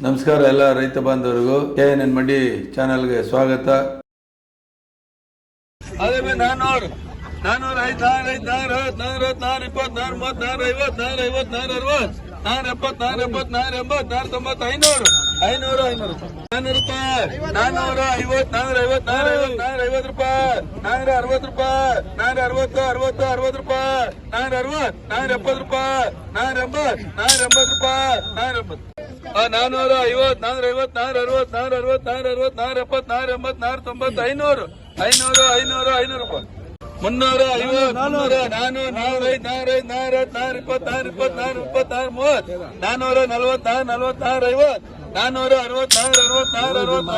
ನಮಸ್ಕಾರ ಎಲ್ಲ ರೈತ ಬಾಂಧವರಿಗೂ. ಕೆ ಎನ್ ಎನ್ ಮಂಡಿ ಚಾನೆಲ್ಗೆ ಸ್ವಾಗತ. ಅದೇ ನಾರು ನಾರು ನಾರು ಇಪ್ಪತ್ ನಾರು ಮೂವತ್ ನಾರು ಐವತ್ ನಾರು ಐವತ್ತು ನಾರು ಅರವತ್ತು ನಾರು ಎಪ್ಪತ್ತು ನಾರು ಎಪ್ಪತ್ತು ನಾರು ನಾರು ನಾನ್ನೂರು ರೂಪಾಯಿ. ನಾರು ನಾರು ಐವತ್ತು ರೂಪಾಯಿ. ನಾನ್ನೂರ ಅರವತ್ತು ರೂಪಾಯಿ. ಅರವತ್ತು ಅರವತ್ತು ರೂಪಾಯಿ. ನಾನ್ನೂರ ಅರವತ್ತು ನಾನ್ನೂರ ಎಪ್ಪತ್ತು ರೂಪಾಯಿ. ನಾನ್ನೂರ ಎಂಬತ್ತು ನಾನ್ನೂರ ಎಂಬತ್ತು ರೂಪಾಯಿ. ನಾನ್ನೂರ ಎಂಬತ್ತು. ಆ, ನಾನೂರ, ಐವತ್ ನಾನೂರ ಐವತ್, ನಾನೂರ ಅರವತ್ ನಾನೂರ ಅರವತ್ ನಾನೂರ ಅರವತ್, ನಾನೂರ ಎಪ್ಪತ್, ನಾನೂರ ಎಂಬತ್, ನಾನೂರ ತೊಂಬತ್ ಐನೂರು. ಐನೂರು ಐನೂರು ಐನೂರು ಮುನ್ನೂರ, ಐವತ್ ನಾನೂರ ನಾನೂರ ಐದ್ ನಾನೂರ ಐದ್ ನಾನೂರ ಇಪ್ಪತ್ ನಾನೂರ ಇಪ್ಪತ್ ನಾನೂರ ಇಪ್ಪತ್ ನಾನೂರ ಮೂವತ್. ನಾನೂರ ನಲವತ್ ನಾನೂರ ನಲವತ್ ನಾನೂರ ಐವತ್. ನಾನೂರ ಅರವತ್ ನಾನೂರ ಅರವತ್ ನಾನೂರ ಅರವತ್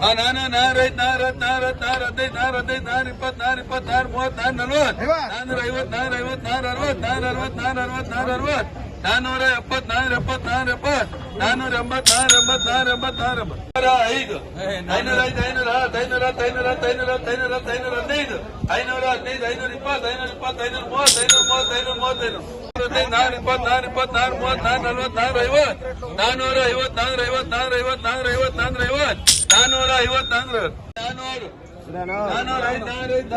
ಹಾ ನಾನು ನಾನೂರ ಐದ್ ನಾನೂರ ನಾರ ಹದಿನೈದು ನಾರ ಹದಿನೈದು ನಾರ ಇಪ್ಪತ್ ನಾರ ಇಪ್ಪತ್ ನಾರ ಮೂವತ್ ನಾರ ನಲವತ್ ನಾನೂರ ಐವತ್ ನಾರ ಐವತ್ ನಾರ ಅರವತ್ ನಾರ ಅರವತ್ ನಾರ ಅರವತ್ ನಾರ ಅರವತ್ ನಾನೂರ ಎಪ್ಪತ್ ನಾನೂರ ಎಪ್ಪತ್ ನಾನೂರ ಎಪ್ಪತ್ ನಾನೂರ ಎಂಬತ್ ನಾನೂರ ಎಂಬತ್ ನಾನೂರ ಎಂಬತ್ ನಾನೂರ ಎಂಬತ್ ಐದು ಐನೂರ ಐದು ಐನೂರ ಐನೂರ ಐನೂರ ಐನೂರ ಐನೂರ ಐನೂರ ಹದಿನೈದು. ಐನೂರ ಹದಿನೈದು, ಐನೂರ ಇಪ್ಪತ್ತು ಐನೂರ ಇಪ್ಪತ್ತು, ಐನೂರ ಮೂವತ್ತು ಐನೂರ ಮೂವತ್ತು, ಐನೂರ ಮೂವತ್ತೈದು ನಾನೂರ ಇಪ್ಪತ್ತು ನಾನೂರ ಇಪ್ಪತ್ತು ನಾನೂರ ಮೂವತ್ತು ನಾನೂರ ನಲ್ವತ್ತು ನಾನೂರ ಐವತ್ ನಾನೂರ ಐವತ್ ನಾನೂರ ಐವತ್ತು. ನಾನೂರ ಐವತ್ ನಾನೂರ. ನಾನೂರು ನಾನೂರ ಐದು ನಾನೂರ ಐದು,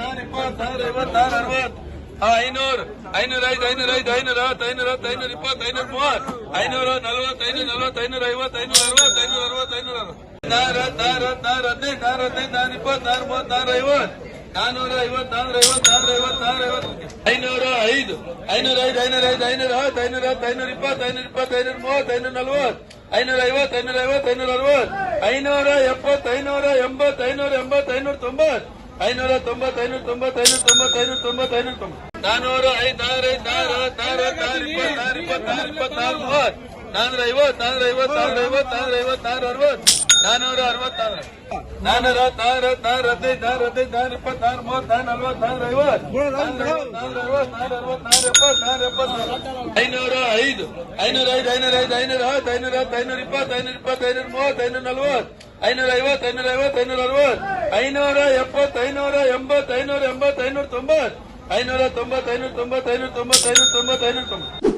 ನಾನೂರ ಇಪ್ಪತ್ತು ನಾನೂರ ಐವತ್ ನಾನೂರ ಅರವತ್ತು. ಐನೂರು, ಐನೂರ ಐದು ಐನೂರ ಐದು, ಐನೂರ ಹತ್ತು ಐನೂರ ಹತ್ತು, ಐನೂರ ಇಪ್ಪತ್ತು, ಐನೂರ ಮೂವತ್ತು, ಐನೂರ ನಲವತ್ತು ಐನೂರ ನಲವತ್ತು, ಐನೂರ ಐವತ್ತು, ಐನೂರ ಅರವತ್ತು ಐನೂರ ಅರವತ್ತು ಐನೂರ ಅರವತ್ತು. ನಾರ ನಾರ ನಾರ ಹದಿನೈದು ನಾರ ಹದಿನೈದು, ನಾರ ಇಪ್ಪತ್ತು, ನಾರ ಮೂವತ್ತು, ನಾರ ಐವತ್ತು. ನಾನೂರ ಐವತ್ತು ನಾನೂರ ಐವತ್ತು ನಾನೂರ ಐವತ್ತು ನಾನೂರ ಐವತ್ತು. ಐನೂರ ಐದು ಐನೂರ ಐದು ಐನೂರ ಐದು, ಐನೂರ ಹತ್ತು ಐನೂರ ಹತ್ತು, ಐನೂರ ಇಪ್ಪತ್ತು ಐನೂರ ಇಪ್ಪತ್ತು, ಐನೂರ ಮೂವತ್ತು, ಐನೂರ ನಲವತ್ತು. ಐನೂರ ಐವತ್ತು ಐನೂರ ಐವತ್ತು, ಐನೂರ ಅರವತ್ತು. ಐನೂರ ಎಪ್ಪತ್ತು, ಐನೂರ ಎಂಬತ್ತು ಐನೂರ ಎಂಬತ್ತು, ಐನೂರ ತೊಂಬತ್ತು. ಐನೂರ ತೊಂಬತ್ತು ಐನೂರ ತೊಂಬತ್ತು ಐನೂರ ತೊಂಬತ್ತು, ಐನೂರ ಐದಾರು ಐನೂರ ತೊಂಬತ್ತು. ನಾನೂರ ಇಪ್ಪತ್ತಾರು ಇಪ್ಪತ್ತಾರು ಐದು ನಾನೂರ ಹತ್ತು ನಾನೂರ ಹತ್ತು ನಾನೂರ ಇಪ್ಪತ್ತು ನಾನೂರ ಇಪ್ಪತ್ತು ನಾನೂರ ಇಪ್ಪತ್ತು ನಾನೂರ ಮೂವತ್ತು. ನಾನೂರ ಐವತ್ತು ನಾನೂರ ಐವತ್ತು ನಾನೂರ ಐವತ್ತು ನಾನೂರ ಐವತ್ತು ನಾನೂರ ಅರವತ್ತು ನಾನೂರ ಅರವತ್ತಾರು. ನಾನೂರ ನಾನೂರ ಹತ್ತು ಹದಿನೈದು ನಾನೂರ ಹದಿನೈದು, ನಾನೂರ ಇಪ್ಪತ್ತಾರು, ಮೂವತ್ತು, ನಾನೂರ ನಲ್ವತ್ತು ನಾನೂರ ಐವತ್ತು. ನಾನೂರ ನಾನೂರ ನಾನೂರ ಎಪ್ಪತ್ತು ನಾನೂರ ಎಪ್ಪತ್ತು ಐನೂರ ಐದು ಐನೂರ ಐದು ಐನೂರ ಐದು, ಐನೂರ ಹತ್ತು ಐನೂರ ಹತ್ತು, ಐನೂರ ಇಪ್ಪತ್ತು ಐನೂರ ಇಪ್ಪತ್ತು, ಐನೂರ ಮೂವತ್ತು, ಐನೂರ ನಲ್ವತ್ತು. ಐನೂರ ಐವತ್ತು ಐನೂರ ಐವತ್ತು, ಐನೂರ ಅರವತ್ತು, ಐನೂರ ಎಪ್ಪತ್ತು, ಐನೂರ ಎಂಬತ್ತು ಐನೂರ ಎಂಬತ್ತು, ಐನೂರ ತೊಂಬತ್ತು ಐನೂರ ತೊಂಬತ್ತು ಐನೂರ ತೊಂಬತ್ತು ಐನೂರ ತೊಂಬತ್ತು ಐನೂರ ತೊಂಬತ್ತು ಐನೂರ ತೊಂಬತ್ತು.